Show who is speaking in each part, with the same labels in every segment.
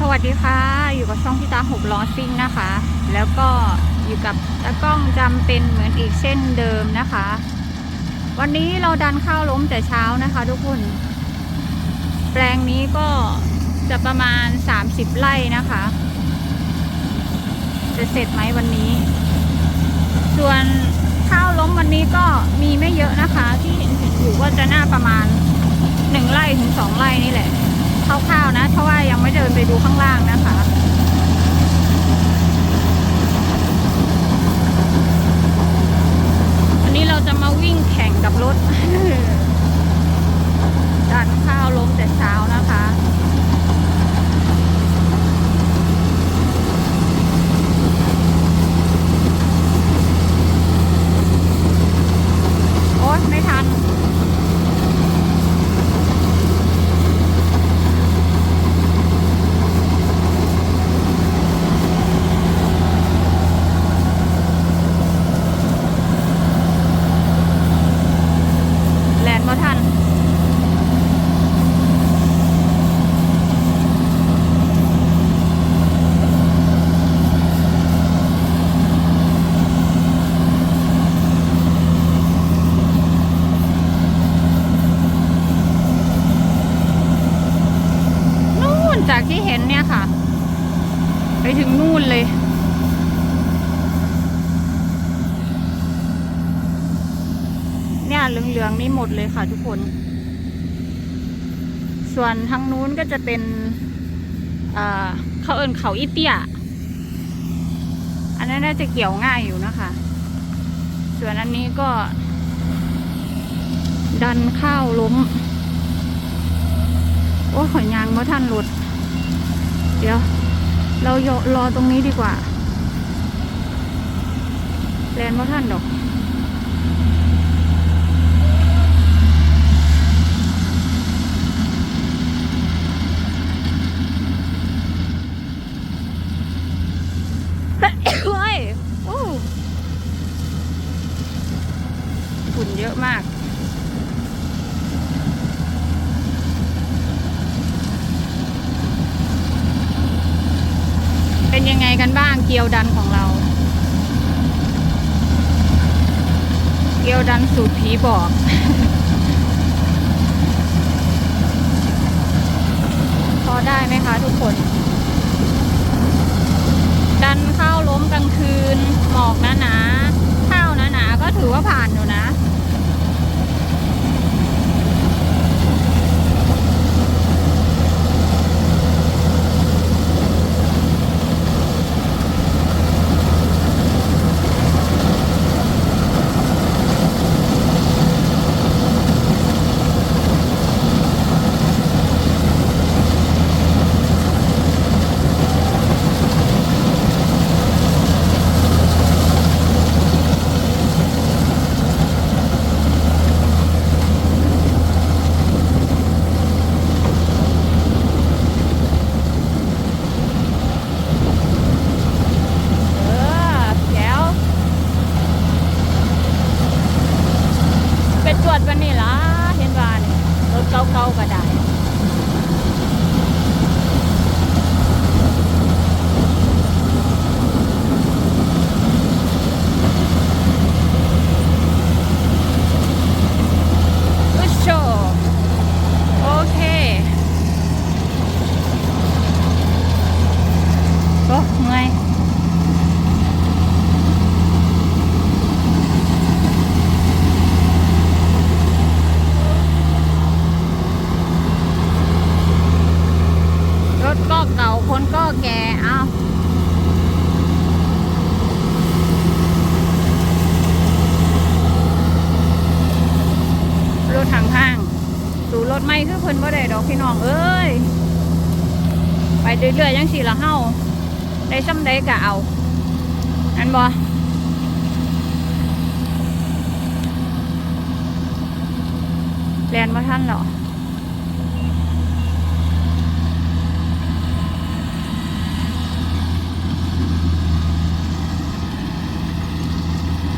Speaker 1: สวัสดีค่ะ อยู่กับช่องพี่ตาหกล้อซิ่งนะคะ แล้วก็อยู่กับตากล้องจำเป็นเหมือนอีกเช่นเดิมนะคะ วันนี้เราดันข้าวล้มแต่เช้านะคะทุกคน แปลงนี้ก็จะประมาณ 30 ไร่นะคะ จะเสร็จไหมวันนี้ ส่วนข้าวล้มวันนี้ก็มีไม่เยอะนะคะ ที่เห็นเห็นอยู่ก็จะน่าประมาณหนึ่งไร่ถึงสองไร่นี่แหละ คร่าวๆนะเพราะว่ายังไม่เดินไปดูข้างล่างนะคะวันนี้เราจะมาวิ่งแข่งกับรถดันข้าวล้มแต่เช้านะคะ โอ๊ยไม่ทัน แลนด์มาทัน นู่น จากที่เห็นเนี่ยค่ะ ไปถึงนู่นเลย เนี่ยเหลืองๆนี่หมดเลยค่ะทุกคน ส่วนทางนู้นก็จะเป็นเอ่อเขาเอินเขาอีเตียอันนั้นน่าจะเกี่ยวง่ายอยู่นะคะ ส่วนอันนี้ก็ ดันข้าวล้ม โอ้ขอยยางเมาท่านหลุด เดี๋ยว เราโยรอตรงนี้ดีกว่าแลนเมาท่านดอก เฮ้ยโอ้ ฝุ่นเยอะมาก เป็นยังไงกันบ้างเกียวดันของเรา เกียวดันสูตรผีบอกพอได้ไหมคะทุกคน ดันข้าวล้มกลางคืน หมอกหนาๆข้าวหนาๆก็ถือว่าผ่านอยู่นะ รถทางห้าง สู่รถไม่คือเพิ่นบ่ได้ดอกพี่น้องเอ้ย ไปเรื่อยๆยังสี่ละเฮาได้ซ้ำใดก็เอาอันบ่แลนมาท่านเหรอ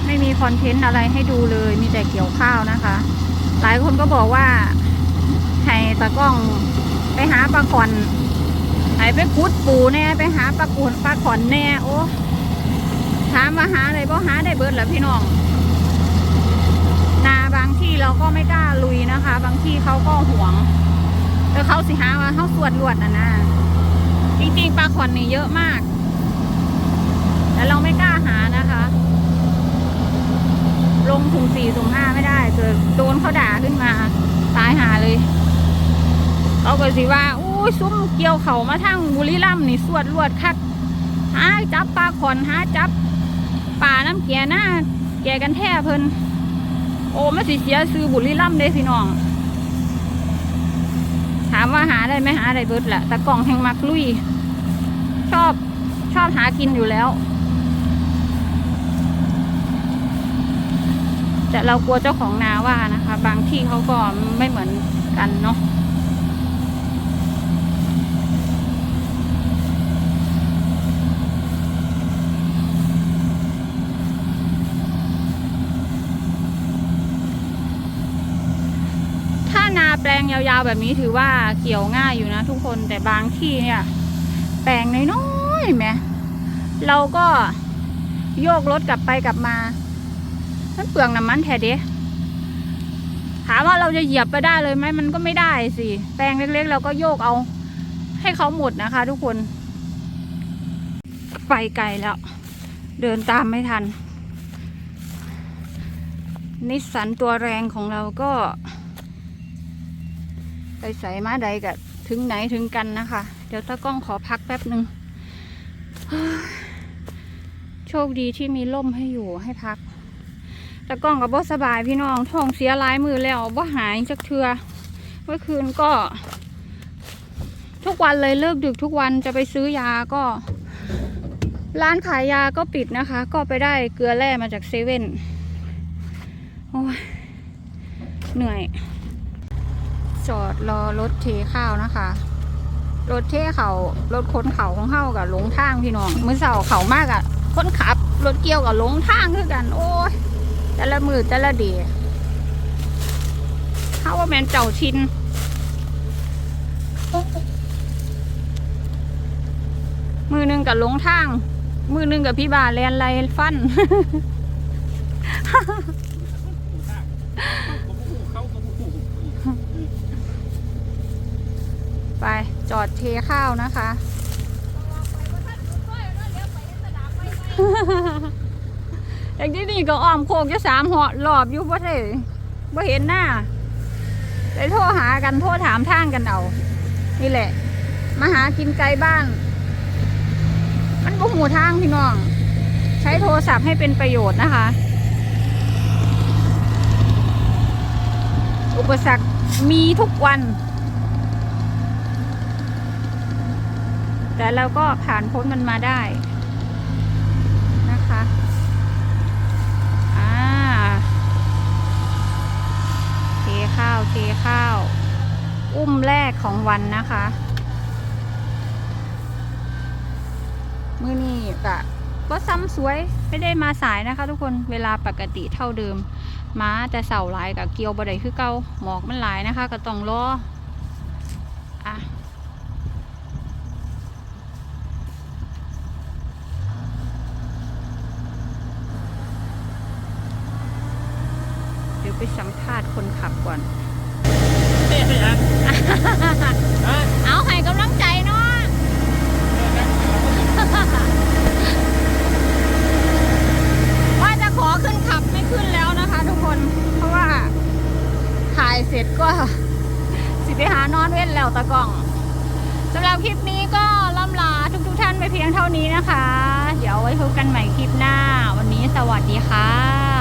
Speaker 1: ไม่มีคอนเทนต์อะไรให้ดูเลย มีแต่เกี่ยวข้าวนะคะ หลายคนก็บอกว่าให้ตากล้องไปหาปลาคอนไอไปขุดปูแน่ไปหาปลากุนปลาขอนแน่โอ้ถามมาหาอะไรบ่หาได้เบิดแหละพี่น้องนาบางที่เราก็ไม่กล้าลุยนะคะ บางที่เขาก็หวงแล้วเขาสิหาว่าเขาสวดลวดนะนะจริงๆปลาขอนนี่เยอะมากแต่เราไม่กล้าหานะคะ ลงถุงสี่ถุงห้าไม่ได้ เกิดโดนเขาด่าขึ้นมาตายหาเลย เขาก็สิว่าอู้ซุ้มเกี่ยวเขามาทั้งบุรีรัมนี่สวดลวดคักหาจับปลาขอนหาจับป่าน้ำแก่หน้าแก่กันแท้เพิ่นโอ้ไม่สิเสียซื้อบุรีรัมย์เด้พี่น้อง ถามว่าหาได้ไหมหาได้เบิดแหละแต่กล่องแห่งมักลุย ชอบชอบหากินอยู่แล้ว แต่เรากลัวเจ้าของนาว่านะคะ บางที่เขาก็ไม่เหมือนกันเนาะถ้านาแปลงยาวๆแบบนี้ถือว่าเกี่ยวง่ายอยู่นะทุกคนแต่บางที่เนี่ย แปลงน้อยๆแหมเราก็โยกรถกลับไปกลับมา มันเปลืองน้ำมันแท้เด้ถามว่าเราจะเหยียบไปได้เลยไหมมันก็ไม่ได้สิ แปลงเล็กๆเราก็โยกเอา ให้เขาหมดนะคะ ทุกคน ไปไกลแล้ว เดินตามไม่ทัน นิสสันตัวแรงของเราก็ ไปใส่มาใดกับถึงไหนถึงกันนะคะ เดี๋ยวตากล้องขอพักแป๊บหนึ่งโชคดีที่มีร่มให้อยู่ให้พัก ตากล้องกับบ่สบายพี่น้องท้องเสียหลายมือแล้วบ่หายจักเทือเมื่อคืนก็ ทุกวันเลยเลิกดึกทุกวันจะไปซื้อยาก็ ร้านขายยาก็ปิดนะคะ ก็ไปได้เกลือแร่มาจากเซเว่นโอ้ยเหนื่อย จอดรอรถเทข้าวนะคะ รถเทเขารถค้นเขาของเขากับหลงทางพี่น้องมือเสาร์เขามากอะค้นขับ รถเกี่ยวกับหลงทางคือกัน โอ้ แต่ละมือแต่ละเดียเขาว่าแมนเจ้าชินมือหนึ่งกับหลงทาง มือหนึ่งกับพี่บาแลนไลฟันไปจอดเทข้าวนะคะ อย่างที่นี่ก็อ้อมโคกจะสามหอรอบอยู่บ่ได้บ่เห็นหน้าไปโทรหากันโทรถามทางกันเอานี่แหละ มาหากินไกลบ้าน มันก็หูทางพี่น้อง ใช้โทรศัพท์ให้เป็นประโยชน์นะคะ อุปสรรคมีทุกวัน แต่เราก็ผ่านพ้นมันมาได้นะคะ อ่า เท ข้าวเทข้าว อุ้มแรกของวันนะคะ มือนี้กะก็ซ้ำสวยไม่ได้มาสายนะคะ ทุกคนเวลาปกติเท่าเดิม มาแต่เสาหลายกับเกียวบดได้คือเก่าหมอกมันหลายนะคะ ก็ต้องรอ อะ เดี๋ยว ไปสัมภาษณ์คนขับก่อน
Speaker 2: เต้ไปยังฮะ
Speaker 1: เอาให้กำลังใจเนาะว่าจะขอขึ้นขับไม่ขึ้นแล้วนะคะ ทุกคน เพราะว่าถ่ายเสร็จก็สิไปหานอนเว้นแล้วตะกล่องสำหรับคลิปนี้ก็ล่ำลาทุกๆท่านไปเพียงเท่านี้นะคะ เดี๋ยวไว้พบกันใหม่คลิปหน้า วันนี้สวัสดีค่ะ